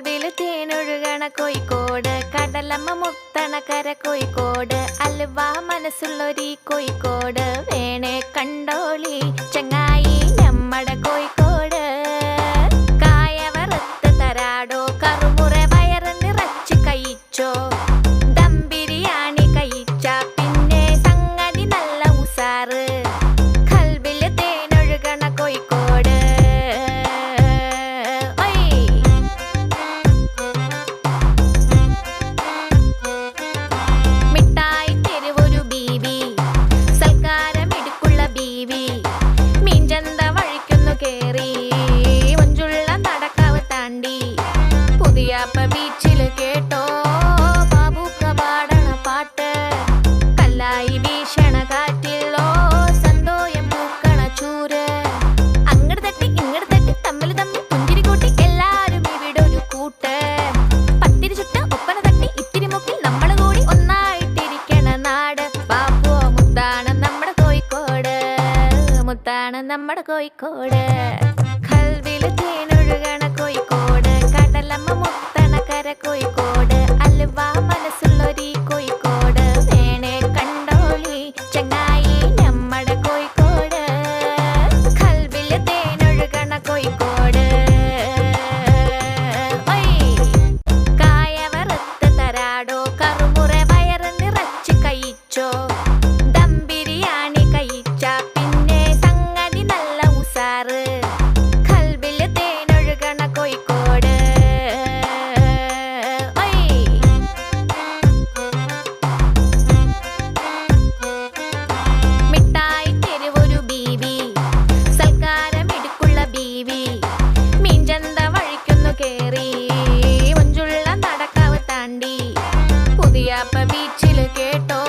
കൽവിൽ തേനൊഴുകണ കോഴിക്കോട് കടലമ്മ മുത്തണ കര കോഴിക്കോട് അലുവ മനസ്സുള്ളൊരീ കോഴിക്കോട്. വേണേ കണ്ടോളി ചങ്ങായി മുത്താണ് നമ്മുടെ കോഴിക്കോട്. കൽവിൽ തേനൊഴുകണ കോഴിക്കോട്. കടലമ്മ മുത്തണ കര കോഴിക്കോട്. അലുവ മനസ്സുള്ളൊരീ കോഴിക്കോട്. വേണേ കണ്ടോളി ചങ്ങായി നമ്മുടെ കോഴിക്കോട്. കൽവിൽ തേനൊഴുകണ കോഴിക്കോട്. കായവറുത്ത് കായ തരാടോ. കറുമുറ വയറ് നിറച്ച് കഴിച്ചോ. കേറി. മഞ്ചുള്ള നടക്കാവ് താണ്ടി. പുതിയാപ്പ ബീച്ചിൽ കേട്ടോ.